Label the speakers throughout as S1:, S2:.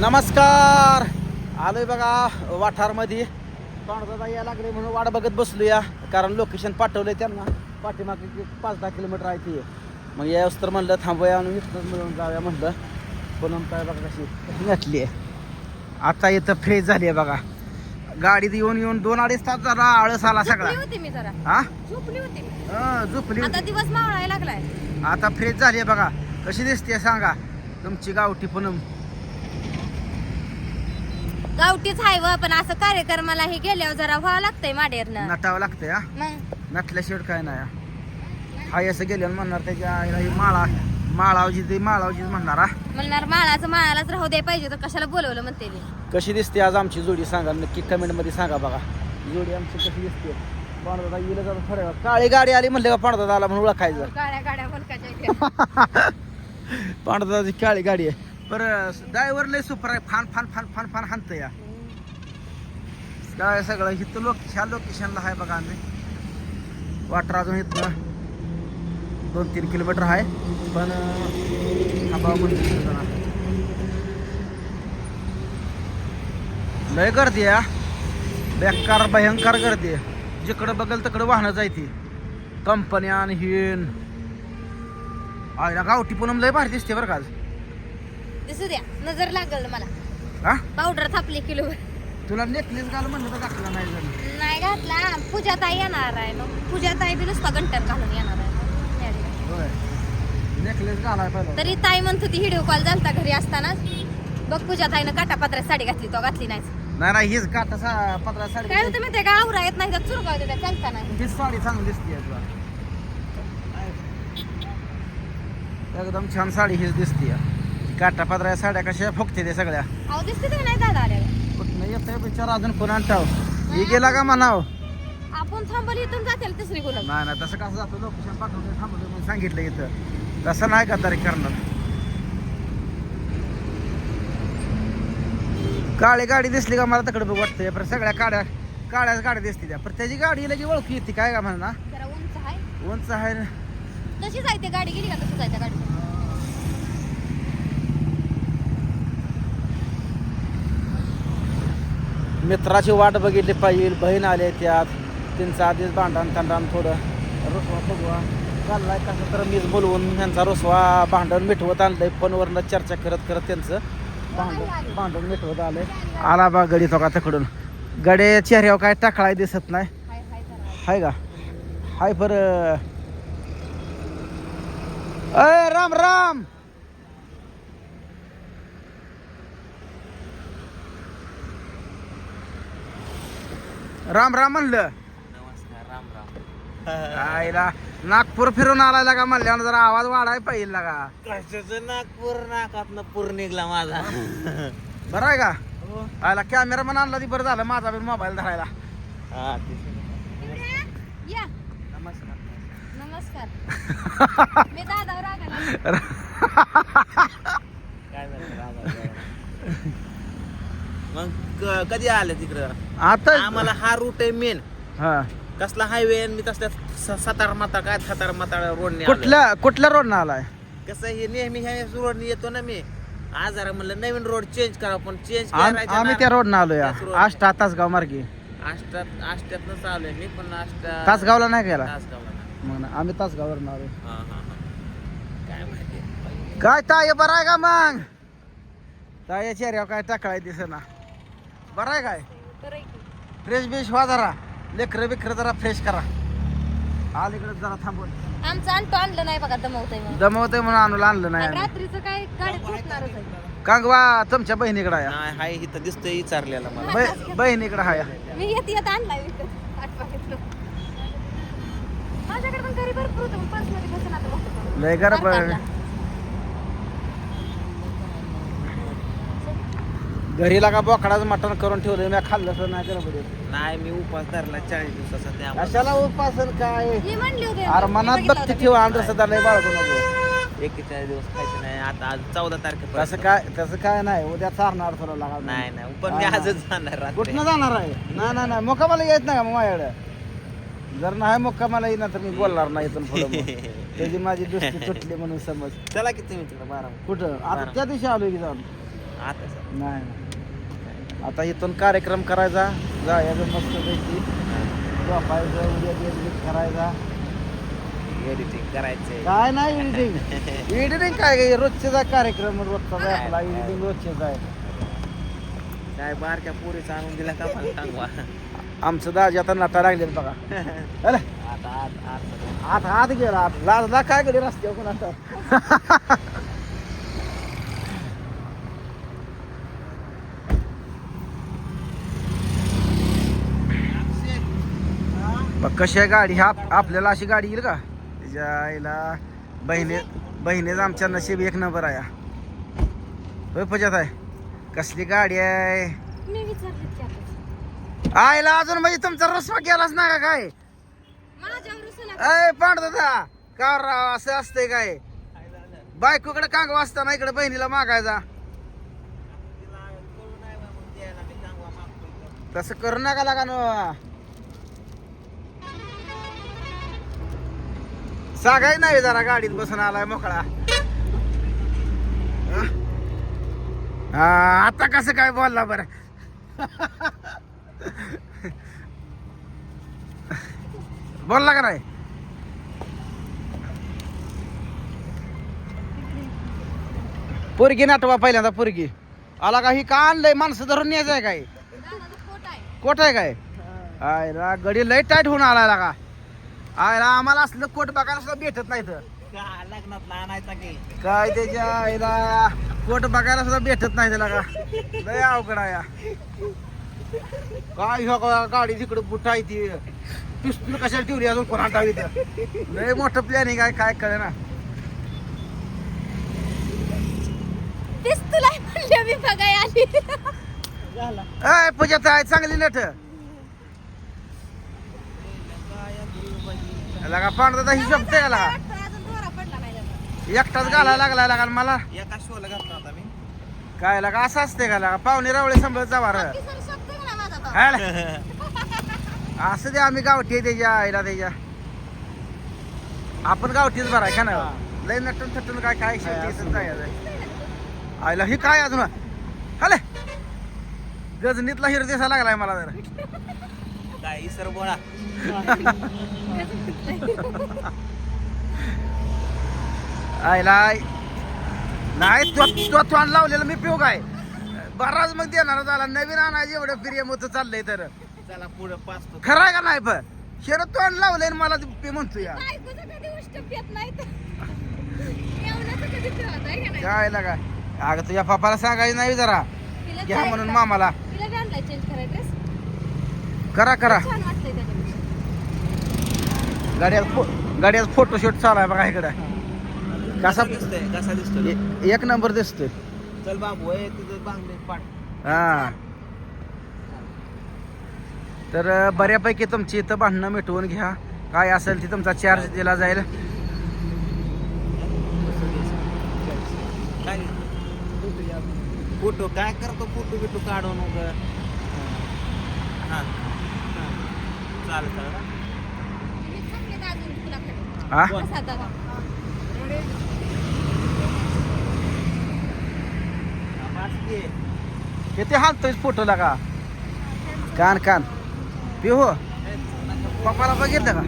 S1: नमस्कार! आलोय बघा वाठारमध्ये. तोंडदादा यायला लागले म्हणून वाट बघत बसलो या कारण लोकेशन पाठवलंय त्यांना. पाठीमागे पाच दहा किलोमीटर आहे ती. मग यावेळेस तर म्हणलं थांबूया आणि इथनंच मिळून जाऊया म्हणलं. पण काय बघा कशी नटली आहे आता इथं फ्रेश झाली आहे बघा. गाडीत येऊन येऊन दोन अडीच तास झाला आळस आला सगळा. हा?
S2: झोपली होती मी.
S1: हं, झोपली
S2: आता
S1: होती.
S2: दिवस लागलाय.
S1: आता फ्रेश झाली आहे बघा. कशी दिसते सांगा. तुमची गावठी पूनम.
S2: गावठीच हाय व पण असं कार्यक्रमाला हे गेल्यावर जरा व्हावं लागतंय माडेरनं
S1: नटावं लागतंय हा?
S2: मग?
S1: नटल्याशिवाय काय नाही हा. हाय असं गेल्यावर म्हणणार त्याच्या आईला ही माळा माळावजी ते माळावजी म्हणणार हा?
S2: म्हणणार माळाचं माळालाच राहू दे पाहिजे तर कशाला बोलवलं म्हणते मी
S1: कशी दिसते आज आमची जोडी सांगा नक्की कमेंटमध्ये सांगा बघा. जोडी आमची कशी दिसते. पांडदादा येईल खरं. काळी गाडी आली म्हणले का पांडदादा आला म्हणून ओळखायचं?
S2: गाड्या गाड्या बोलकाच्या इथे.
S1: पांडदादाची काळी गाडी आहे. बरं ड्रायव्हर लय सुपर आहे. फान फान फान फान फान हानत या. काय सगळं? इथं लोक ह्या लोकेशनला आहे बघा आम्ही. वाटर अजून इथं दोन तीन किलोमीटर आहे. पण हा लय गर्दी आहे बेकार भयंकर गर्दी आहे. जिकडं बघेल तिकडं वाहनं जायती. कंपन्या आणि हिन. आयला गावठी पूनम लय भारी दिसते बरं का आज.
S2: दिसू द्या नजर लागल मला.
S1: हा?
S2: पावडर थापली किलो.
S1: तुला नेकलेस घाल म्हणलं तर टाकला नाही जण
S2: नाही घातला पूजा ताई येणार आहे मग. पूजा ताई बी नुसता गंटर घालून येणार आहे
S1: होय. नेकलेस घालाय
S2: तरी ताई म्हणत होती व्हिडिओ कॉल झालता घरी असतानाच बघ पूजा ताईनं काटापात्रात साडी घातली तो घातली नाही.
S1: नाही नाही हीच काटा सा पत्रा साडी
S2: काय होतं माहितीये का? आवरा येत नाही तर चुरगा होते त्या चालताना
S1: हीच साडी चांगली दिसते तुला. एकदम छान साडी हीच दिसते काटा पत्रा साड्या कशा फुकते ते सगळ्या?
S2: अहो दिसते ते नाही दादा आलेला
S1: कुठं येतंय बिचार? अजून कोण आणताव ही गेला का म्हणाव?
S2: आपण थांबली इथून जातील तिसरी गुलाब
S1: नाही नाही तसं कसं जातो? लोकेशन पाठवलं थांबवलं म्हणून सांगितलं इथं. तसं नाही का तरी करणार? काळी गाडी दिसली का मला तिकडे बघ वाटतंय पण सगळ्या काड्या काळ्याच गाड्या दिसते त्या. पण त्याची गाडी लगे ओळखी येते काय का म्हणा?
S2: जरा उंच आहे.
S1: उंच आहे ना.
S2: तशी जायते गाडी गेली का तशी जायते गाडी
S1: मित्राची वाट बघितली पाहिजे बहीण आले त्यात. त्यांचं आधीच भांडण तांडण थोडं. रुसवा फुगवा. चाललाय कसं तर मीच बोलवून त्यांचा रुसवा भांडण मिठवत आणलंय फोनवरनं चर्चा करत करत त्यांचं भांडण भांडण मिटवत आलंय. आला बा गडी तो का तकडून. गडे चेहऱ्यावर काय टाकळाय दिसत नाही.
S2: हाय हाय
S1: का? हाय बरं अय राम राम! राम राम म्हणलं.
S3: नमस्कार राम राम.
S1: आईला नागपूर फिरून आलाय का म्हणल्यावर जरा आवाज वाढाय पाहिजे का
S3: कशाचं नागपूर? नाकातनं पूर निघला माझा.
S1: बरं आहे का? आयला कॅमेरामॅन आणला ती बरं झालं. माझा बी मोबाईल धरायला.
S3: हा, ते-
S2: या.
S1: नमस्कार.
S2: नमस्कार. मी दादावर आला
S3: काय झालं? राम राम. मग क- कधी आले तिकडं?
S1: आता
S3: आम्हाला हा रूट आहे मेन
S1: हा.
S3: कसला हायवे आणि मी तसल्या स- सातारा माता काय सातारा माता रोडने
S1: कुठल्या कुठल्या रोडनं आलाय?
S3: कसं हे नेहमी ह्या रोडने येतो ना मी. आज जरा म्हणलं नवीन रोड चेंज करा पण चेंज
S1: आम- आम्ही त्या रोडनं आलो या
S3: त्याच रोडनं.
S1: आष्टा तासगाव मार्गे.
S3: आष्टात आष्ट्यातनं चालू आहे मी पण
S1: तासगावला नाही गेला?
S3: तासगावला.
S1: मग ना, आम्ही तासगाववरून आलो
S3: हा हा हा. काय माहिती.
S1: काय ताय बरं आहे का मग? ताय चेहऱ्यावर काय टाकलाय दिसेना. बरं आहे काय? फ्रेश बिश व्हा जरा. लेकरं बिकर जरा फ्रेश करा. अलीकडे जरा थांबून.
S2: आमचं आणतो आणलं नाही बघा दमवतंय म्हणून.
S1: दमवतंय म्हणून आणून आणलं नाही
S2: आणि
S1: आम्ही.
S2: रात्रीचं काय गाडीत झोपणारच आहे.
S1: कांगवा तुमच्या बहिणीकडे आहे.
S3: नाही हाय इथं दिसतंय विचारलेला मला.
S1: बै- बहिणीकडे आहे
S2: मी येत येत आणलाय विकत. माझ्याकडे पण घरी भरपूर होतं पण पर्समध्ये आता बघतो
S1: लय गरम
S2: बरं
S1: घरी लागा बोकडाचं मटण करून ठेवलं मी खाल्लं तर नाही त्याला
S3: नाही मी उपास धरला चाळीस दिवसाचा त्यामुळे
S1: कशाला उपासन काय?
S2: ही म्हणली होती
S1: अरे मनात बघते ठेवा अंधश्रद्धा सदा लय बाळगू नको.
S3: एकेचाळीस दिवस खायचं नाही आता आज चौदा तारखेपर्यंत.
S1: तसं काय तसं काय नाही उद्या चारणार तुला लागा
S3: नाही नाही पण मी. आजच जाणार रात्री.
S1: कुठनं जाणार आहे? नाही नाही नाही मुक्कामाला येत नाही का मग माझ्याकडे? जर नाही मुक्कामाला येईना तर मी बोलणार नाही इथून पुढे मग. त्याची माझी दृष्टी तुटली म्हणून समज.
S3: चला की तुम्ही तिकडे बारा
S1: कुठं? आता. त्या दिवशी आलोय की जाऊन?
S3: आता सर.
S1: नाही नाही. आता इथून कार्यक्रम करायचा. जायचं मस्त पैकी. झोपायचं उद्या एडिटिंग करायचा.
S3: एडिटिंग करायचंय.
S1: काय नाही एडिटिंग एडिटिंग काय रोजचे कार्यक्रम रोजचा जाय आपला एडिटिंग
S3: काय बारक्या पोरीचा आणून दिला का मला सांगवा
S1: आमचं दाजी आता लागले बघा. अरे
S3: आता आत आत.
S1: आत आत गेला. आत लाजला काय गेले रस्त्यावर कोण आता कशी आहे गाडी? ह्या आपल्याला अशी गाडी येईल का? त्याच्या आईला बहिणी बहिणीच आमच्या नशीब एक नंबर आहे. होय पजात आहे कसली गाडी आहे?
S2: मी विचारलं की आता.
S1: आईला अजून म्हणजे तुमचा रस्वा गेलाच ना का काय?
S2: माझ्यावर रुसू नका.
S1: अय पांडदादा का राव असं असतंय काय? बायकोकडे कांग वाजताना इकडे बहिणीला मागायचा. तसं करू नका लागा न. सांगाय नाही जरा गाडीत बसून आलाय मोकळा. आता कसं काय बोलला बर? बोलला का नाही? पोरगी नाटवा पहिल्यांदा पोरगी. आला का ही का आणलंय? माणसं धरून न्यायचं आहे. काय
S2: कोट आहे
S1: काय? गडी लय टाईट होऊन आला का आयला आम्हाला असलं कोट बघायला सुद्धा भेटत नाही तर
S3: लग्नात आणायचा की?
S1: काय त्याच्या आईला? कोट बघायला सुद्धा भेटत नाही त्याला का? लय अवघड आहे या. काय ह्यो का- गाडी तिकडे बुट आहे ती? पिस्तूल कशाला ठेवली अजून कोणा टावी लय मोठं प्लॅनिंग आहे काय कळे ना
S2: तेच तुला म्हणले मी बघाय आली.
S1: अय पूजात आहे चांगली नट. लगा पांढरा ही शब्द आहे लगा
S2: अजून दोरा पडला नाही त्याचा.
S1: एकटाच घालायला लागला लगा मला.
S3: एका शोला घातला होता मी.
S1: काय लगा असं असते का लगा? पाहुणे रावळे सांभाळत जावा
S2: ना.
S1: असं दे आम्ही गावठी आहे त्याच्या आईला त्याच्या. आपण गावठीच भराय का नाही? लय नटून थटून काय काय. आईला ही काय अजून? हले. गजनीतला हिरो दिसायला लागलाय मला जरा.
S3: काय इसर बोळा.
S1: नाही तो तो लावलेलं मी पिऊ काय? बराच मग देणार झाला. नवीन आणायचं एवढं प्रियम होतं चाललंय तर.
S3: चला पुढे पाच
S1: खरं आहे का नाही पण? शेर तोंड लावलंय आणि मला ते म्हणतो या? काय लागा? अगं तुझ्या पप्पाला सांगायचं नाही जरा.
S2: तिला
S1: घ्या म्हणून मामाला
S2: तिला बी आणलाय चेंज कराय ड्रेस
S1: करा करा.
S2: छान वाटतंय त्याच्यापेक्षा.
S1: गाड्यात फो- गाड्यात फोटोशूट चालू आहे बघा इकडं. कसा
S3: दिसतोय? कसा दिसतोय
S1: ए- एक नंबर दिसतोय.
S3: चल बाबू आहे तुझं बांगले पाठ
S1: हा. तर अं, बऱ्यापैकी तुमची इथं भांडणं मिटवून घ्या. काय असेल ते तुमचा चार्ज दिला जाईल.
S3: काय? फोटो काय करतो? फोटो बिटो काढून हा. चालेल चालेल.
S1: हा? किती हालतोय फोटो लागा? कान कान. पी हो पप्पाला बघितलं का?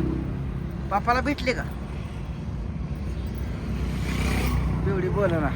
S1: पप्पाला भेटले का? एवढी बोल ना